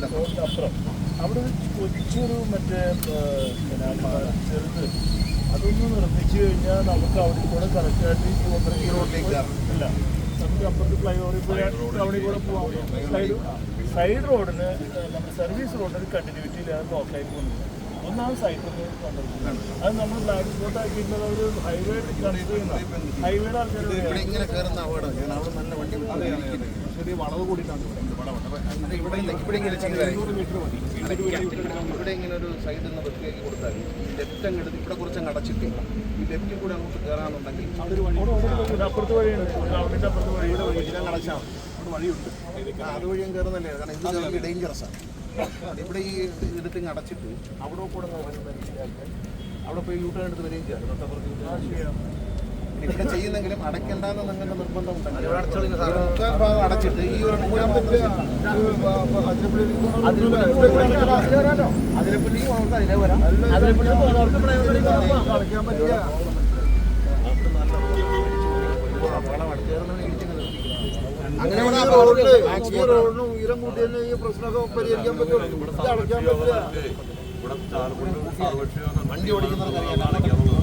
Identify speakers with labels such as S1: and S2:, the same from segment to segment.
S1: പഞ്ചായത്തിന്റെ അപ്പുറം. അവിടെ കൊച്ചൊരു മറ്റേ ചെറുത്. അതൊന്ന് നിർമ്മിച്ചു കഴിഞ്ഞാൽ നമുക്ക് അവിടെ കൂടെ കറക്റ്റായിട്ട് ഒന്നര
S2: കിലോമീറ്റർ
S1: ഇല്ല. നമുക്ക് അപ്പുറത്ത് ഫ്ലൈ ഓവറിൽ പോയി അവിടെ കൂടെ പോകാം സൈഡ് സൈഡ് റോഡിന് നമ്മുടെ സർവീസ് റോഡിന് കണ്ടിന്യൂറ്റി ഇല്ലാതെ ബ്ലോക്കായി പോകുന്നത് ഒന്നാം സൈഡിൽ അത് നമ്മൾ ബ്ലാക്ക് സ്പോട്ട് ആക്കിയിട്ടുള്ളത് ഒരു ഹൈവേ കൺസിഡർ ചെയ്യുന്ന ഹൈവേയുടെ ആൾക്കാർ
S2: അവിടെ.
S1: ചെറിയ വളവ് കൂടിയിട്ടാണ്
S2: ഇവിടെ ഇവിടെ ഇങ്ങനെ ചെയ്താൽ ഇവിടെ ഇങ്ങനെ ഒരു സൈഡിൽ നിന്ന് വൃത്തിയാക്കി കൊടുത്താൽ ഈ ലെഫ്റ്റ് അങ്ങ് എടുത്ത് ഇവിടെ കുറച്ച് അടച്ചിട്ട്. ഈ ലെഫ്റ്റും കൂടെ അങ്ങോട്ട്
S1: അപ്പുറത്ത് വഴിയുണ്ട്. ഗ്രൗണ്ടിന്റെ അപ്പുറത്ത്
S2: അടച്ചാൽ വഴിയുണ്ട്. ആ അതുവഴിയും കയറുന്നല്ലേ? കാരണം ഇത് ഡേഞ്ചറസ് ആണ്. ഇവിടെ ഈ എടുത്തിങ്ങ് അടച്ചിട്ട് അവിടെ കൂടെ അവിടെ പോയി യൂട്ടേൺ എടുത്ത് വരികയും ചെയ്യാം. തൊട്ടപ്പുറത്ത് ഇവിടെ ചെയ്യുന്നെങ്കിലും അടയ്ക്കണ്ടെന്ന് നിങ്ങളുടെ നിർബന്ധം ഉണ്ടെങ്കിൽ മുക്കാൽ ഭാഗം അടച്ചിട്ട് ഈ ഒരു അതിലേ വരാം. കളിക്കാൻ പറ്റില്ല. അങ്ങനെ
S3: റോഡിന് ഉയരം കൂട്ടി തന്നെ ഈ പ്രശ്നമൊക്കെ പരിഹരിക്കാൻ പറ്റുള്ളൂ. ഇത് അടയ്ക്കാൻ പറ്റില്ല.
S2: വണ്ടി ഓടിക്കുന്നവർക്കറിയാം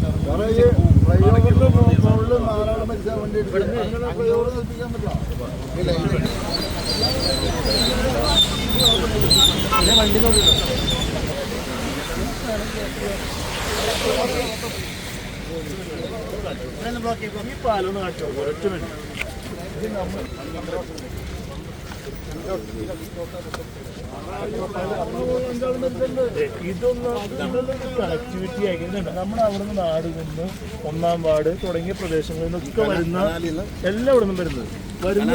S3: വണ്ടി
S2: ഇത്
S1: ഈ പാലം ഒന്ന് കാണിച്ചു? ഒറ്റ മിനിറ്റ് നമ്മുടെ അവിടുന്ന് നിന്ന് നാട് നിന്ന് ഒന്നാം വാർഡ് തുടങ്ങിയ പ്രദേശങ്ങളിൽ നിന്നൊക്കെ വരുന്ന എല്ലാം ഇവിടെ നിന്നും വരുന്നത് വരുന്ന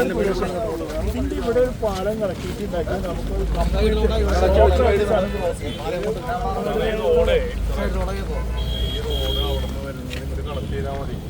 S1: ഇതിന്റെ ഇവിടെ ഒരു പാലം കണക്ടിവിറ്റി ഉണ്ടാക്കിയാൽ നമുക്ക് ഒരു complete ആയിട്ട് സാധനം cross ചെയ്യാം.
S2: ചെയ്താൽ ഇത്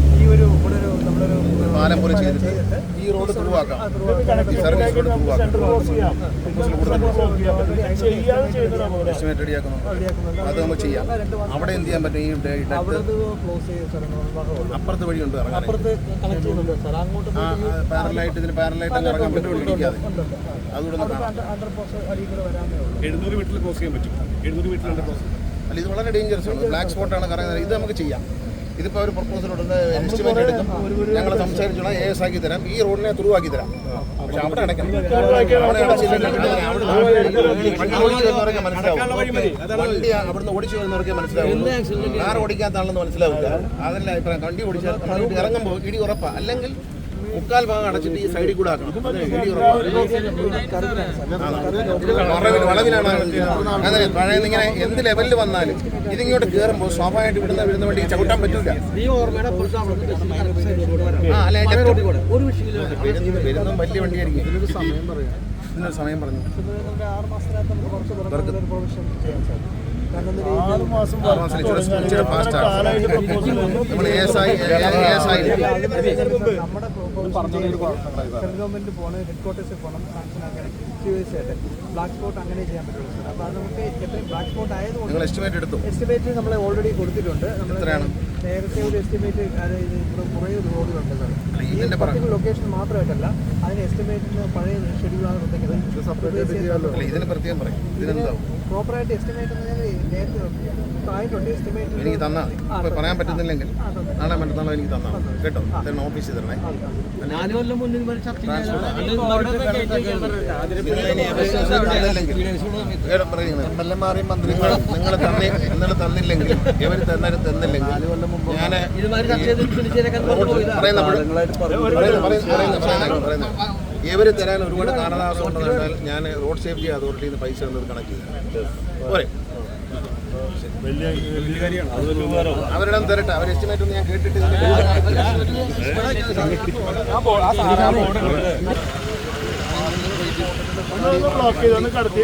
S3: ഒരു ഇവിടെ ഒരു നമ്മളൊരു
S2: പാലം പോലെ ചെയ്തിട്ട് ഈ റോഡ് ത്രൂ ആക്കാം. സർവീസ് റോഡ് ത്രൂ എസ്റ്റിമേറ്റ് റെഡിയാക്കുന്നു അത് നമുക്ക് ചെയ്യാം. അവിടെ എന്ത് ചെയ്യാൻ പറ്റും? ഈ അപ്പുറത്ത് വഴിയുണ്ട് പാരലായിട്ട് ഇതിന് പാരലായിട്ട് അങ്ങ് ഇറങ്ങാൻ പറ്റും ഇടിക്കാതെ അതുകൂടെ
S4: എഴുന്നൂറ് വീട്ടിൽ ക്രോസ് ചെയ്യാൻ പറ്റും. എഴുന്നൂറ് വീട്ടിലുണ്ട് ക്രോസ്
S2: അല്ല ഇത് വളരെ ഡേഞ്ചറസ് ആണ്. ബ്ലാക്ക് സ്പോട്ടാണ് കറങ്ങുന്നത്. ഇത് നമുക്ക് ചെയ്യാം. ഇതിപ്പോൾ ഒരു പ്രപ്പോസൽ ഉടനെ എസ്റ്റിമേറ്റ് എടുക്കും ഞങ്ങൾ സംസാരിച്ചോളാം എ എസ് ആക്കി തരാം ഈ റോഡിനെ ത്രൂ ആക്കി തരാം. പക്ഷെ അവിടെ അടയ്ക്കണം. വരുന്നവരൊക്കെ മനസ്സിലാവും. വണ്ടി അവിടുന്ന് ഓടിച്ചു വരുന്നവർക്ക് മനസ്സിലാവും. കാർ ഓടിക്കാത്ത ആളെന്ന് മനസ്സിലാവില്ല. അതല്ല ഇപ്പം വണ്ടി ഓടിച്ചാൽ ഇറങ്ങുമ്പോൾ ഇടി ഉറപ്പാ. അല്ലെങ്കിൽ മുക്കാൽ ഭാഗം അടച്ചിട്ട് ഈ സൈഡിൽ കൂടെ ആക്കണം വളവിലാണ് അങ്ങനെ പഴയ ഇങ്ങനെ എന്ത് ലെവലിൽ വന്നാലും ഇതിങ്ങോട്ട് കയറുമ്പോൾ സ്വാഭാവികമായിട്ട് ഇവിടുന്ന് വിടുന്ന വേണ്ടി ചവിട്ടാൻ പറ്റൂല വരുന്ന വലിയ വണ്ടിയായിരിക്കും
S3: ഇതിനൊരു സമയം
S2: പറഞ്ഞു
S3: ആറ്
S1: മാസം
S3: സെൻട്രൽ ഗവൺമെന്റ് പോകണം ഹെഡ് ക്വാർട്ടേഴ്സിൽ പോകണം സാങ്ഷൻ ആക്കാൻ ആയിട്ട് ബ്ലാക്ക് സ്പോട്ട് അങ്ങനെ ചെയ്യാൻ പറ്റുള്ളൂ സാർ. അപ്പോൾ അത് നമുക്ക് എത്രയും ബ്ലാക്ക് സ്പോട്ട് ആയതുകൊണ്ട്
S2: എസ്റ്റിമേറ്റ് എടുത്തു.
S3: എസ്റ്റിമേറ്റ് നമ്മൾ ഓൾറെഡി കൊടുത്തിട്ടുണ്ട്. നമ്മൾ? നേരത്തെ ഒരു എസ്റ്റിമേറ്റ് അതായത് ഇവിടെ കുറേ റോഡുകളുണ്ട് സാർ ഈ പർട്ടിക്കുലർ ലൊക്കേഷൻ മാത്രമായിട്ടല്ല അതിന് എസ്റ്റിമേറ്റിന് പഴയ ഷെഡ്യൂളാണെന്നുണ്ടെങ്കിൽ
S2: അല്ല ഇതിന് പ്രത്യേകം പറയും. ഇതിനെന്താവും
S3: പ്രോപ്പറായിട്ട് എസ്റ്റിമേറ്റ്
S2: എനിക്ക് തന്നാൽ മതി. ഇപ്പോൾ പറയാൻ പറ്റുന്നില്ലെങ്കിൽ നാളെ മറ്റന്നാളോ എനിക്ക് തന്നാൽ മതി. കേട്ടോ? തന്നെ ഓഫീസിൽ തരണേ. നിങ്ങൾ തന്നെ. ഇന്നലെ തന്നില്ലെങ്കിൽ ഇവർ തന്നാലും തന്നില്ലെങ്കിൽ ഞാൻ പറയുന്ന ഇവർ തരാൻ ഒരുപാട് കാലതാമസം ഉണ്ടെന്നുണ്ടെങ്കിൽ ഞാൻ റോഡ് സേഫ്റ്റി അതോറിറ്റിയിൽ നിന്ന് പൈസ എന്നത് കണക്ട് ചെയ്തു. പോരെ. അവരുടെ തരട്ടെ. അവർ എസ്റ്റിമേറ്റ് ഒന്നും ഞാൻ കേട്ടിട്ട്
S1: ബ്ലോക്ക് ചെയ്ത് കടത്തി